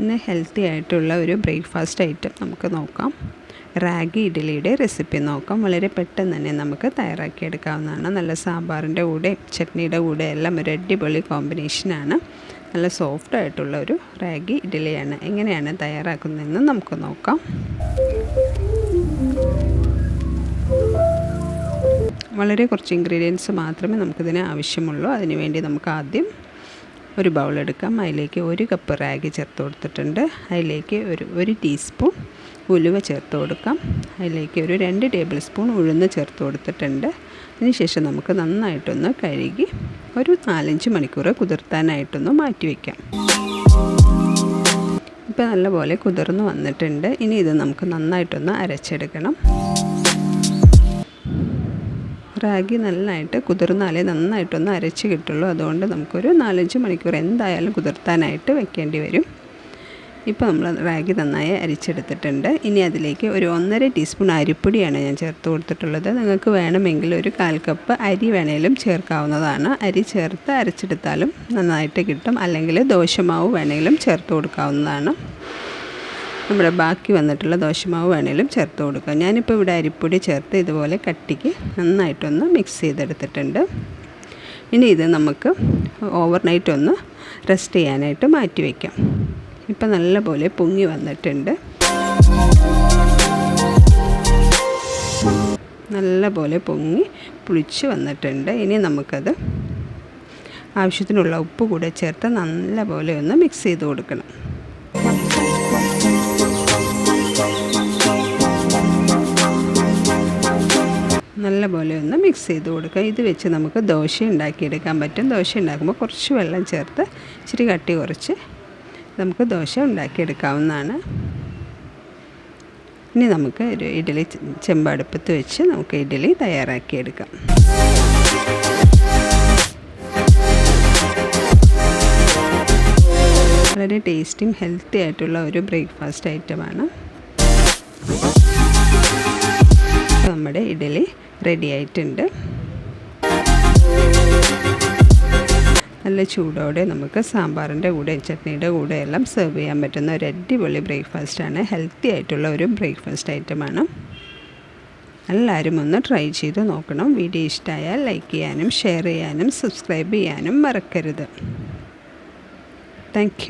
ഇന്ന് ഹെൽത്തി ആയിട്ടുള്ള ഒരു ബ്രേക്ക്ഫാസ്റ്റ് ഐറ്റം നമുക്ക് നോക്കാം. റാഗി ഇഡ്ഡലിയുടെ റെസിപ്പി നോക്കാം. വളരെ പെട്ടെന്ന് തന്നെ നമുക്ക് തയ്യാറാക്കിയെടുക്കാവുന്നതാണ്. നല്ല സാമ്പാറിന്റെ കൂടെ ചട്നിയുടെ കൂടെ എല്ലാം ഒരു അടിപൊളി കോമ്പിനേഷനാണ് നല്ല സോഫ്റ്റ് ആയിട്ടുള്ള ഒരു റാഗി ഇഡ്ഡലിയാണ്. എങ്ങനെയാണ് തയ്യാറാക്കുന്നതെന്ന് നമുക്ക് നോക്കാം. വളരെ കുറച്ച് ഇൻഗ്രീഡിയൻസ് മാത്രമേ നമുക്കിതിന് ആവശ്യമുള്ളൂ. അതിനുവേണ്ടി നമുക്ക് ആദ്യം ഒരു ബൗൾ എടുക്കാം. അതിലേക്ക് ഒരു കപ്പ് റാഗി ചേർത്ത് കൊടുത്തിട്ടുണ്ട്. അതിലേക്ക് ഒരു ഒരു ടീസ്പൂൺ ഉലുവ ചേർത്ത് കൊടുക്കാം. അതിലേക്ക് ഒരു രണ്ട് ടേബിൾ സ്പൂൺ ഉഴുന്ന് ചേർത്ത് കൊടുത്തിട്ടുണ്ട്. അതിനുശേഷം നമുക്ക് നന്നായിട്ടൊന്ന് കഴുകി ഒരു നാലഞ്ച് മണിക്കൂർ കുതിർത്താനായിട്ടൊന്ന് മാറ്റി വയ്ക്കാം ഇപ്പോൾ നല്ലപോലെ കുതിർന്ന് വന്നിട്ടുണ്ട്. ഇനി ഇത് നമുക്ക് നന്നായിട്ടൊന്ന് അരച്ചെടുക്കണം. റാഗി നന്നായിട്ട് കുതിർന്നാലേ നന്നായിട്ടൊന്ന് അരച്ച് കിട്ടുള്ളൂ. അതുകൊണ്ട് നമുക്കൊരു നാലഞ്ച് മണിക്കൂർ എന്തായാലും കുതിർത്താനായിട്ട് വെക്കേണ്ടി വരും. ഇപ്പോൾ നമ്മൾ റാഗി നന്നായി അരിച്ചെടുത്തിട്ടുണ്ട്. ഇനി അതിലേക്ക് ഒരു ഒന്നര ടീസ്പൂൺ അരിപ്പൊടിയാണ് ഞാൻ ചേർത്ത് കൊടുത്തിട്ടുള്ളത്. നിങ്ങൾക്ക് വേണമെങ്കിൽ ഒരു കാൽ കപ്പ് അരി വേണേലും ചേർക്കാവുന്നതാണ്. അരി ചേർത്ത് അരച്ചെടുത്താലും നന്നായിട്ട് കിട്ടും. അല്ലെങ്കിൽ ദോശമാവ് വേണമെങ്കിലും ചേർത്ത് കൊടുക്കാവുന്നതാണ്. നമ്മുടെ ബാക്കി വന്നിട്ടുള്ള ദോശമാവ് വേണേലും ചേർത്ത് കൊടുക്കുക ഞാനിപ്പോൾ ഇവിടെ അരിപ്പൊടി ചേർത്ത് ഇതുപോലെ കട്ടിക്ക് നന്നായിട്ടൊന്ന് മിക്സ് ചെയ്തെടുത്തിട്ടുണ്ട്. ഇനി ഇത് നമുക്ക് ഓവർനൈറ്റ് ഒന്ന് റെസ്റ്റ് ചെയ്യാനായിട്ട് മാറ്റി വയ്ക്കാം ഇപ്പം നല്ലപോലെ പൊങ്ങി വന്നിട്ടുണ്ട്. നല്ലപോലെ പൊങ്ങി പുളിച്ച് വന്നിട്ടുണ്ട്. ഇനി നമുക്കത് ആവശ്യത്തിനുള്ള ഉപ്പ് കൂടെ ചേർത്ത് നല്ലപോലെ ഒന്ന് മിക്സ് ചെയ്ത് കൊടുക്കണം. നല്ലപോലെ ഒന്ന് മിക്സ് ചെയ്ത് കൊടുക്കുക. ഇത് വെച്ച് നമുക്ക് ദോശ ഉണ്ടാക്കിയെടുക്കാൻ പറ്റും. ദോശ ഉണ്ടാക്കുമ്പോൾ കുറച്ച് വെള്ളം ചേർത്ത് ഇച്ചിരി കട്ടി കുറച്ച് നമുക്ക് ദോശ ഉണ്ടാക്കിയെടുക്കാവുന്നതാണ്. ഇനി നമുക്ക് ഒരു ഇഡ്ഡലി ചെമ്പടുപ്പത്ത് വെച്ച് നമുക്ക് ഇഡ്ഡലി തയ്യാറാക്കിയെടുക്കാം. വളരെ ടേസ്റ്റിയും ഹെൽത്തി ആയിട്ടുള്ള ഒരു ബ്രേക്ക്ഫാസ്റ്റ് ഐറ്റമാണ് നമ്മുടെ ഇഡലി റെഡി ആയിട്ടുണ്ട്. നല്ല ചൂടോടെ നമുക്ക് സാമ്പാറിന്റെ കൂടെ ചട്നിയുടെ കൂടെ എല്ലാം സെർവ് ചെയ്യാൻ പറ്റുന്ന ഒരു അടിപൊളി ബ്രേക്ക്ഫാസ്റ്റാണ് ഹെൽത്തി ആയിട്ടുള്ള ഒരു ബ്രേക്ക്ഫാസ്റ്റ് ഐറ്റമാണ് എല്ലാവരും ഒന്ന് ട്രൈ ചെയ്ത് നോക്കണം. വീഡിയോ ഇഷ്ടമായാൽ ലൈക്ക് ചെയ്യാനും ഷെയർ ചെയ്യാനും സബ്സ്ക്രൈബ് ചെയ്യാനും മറക്കരുത്. താങ്ക്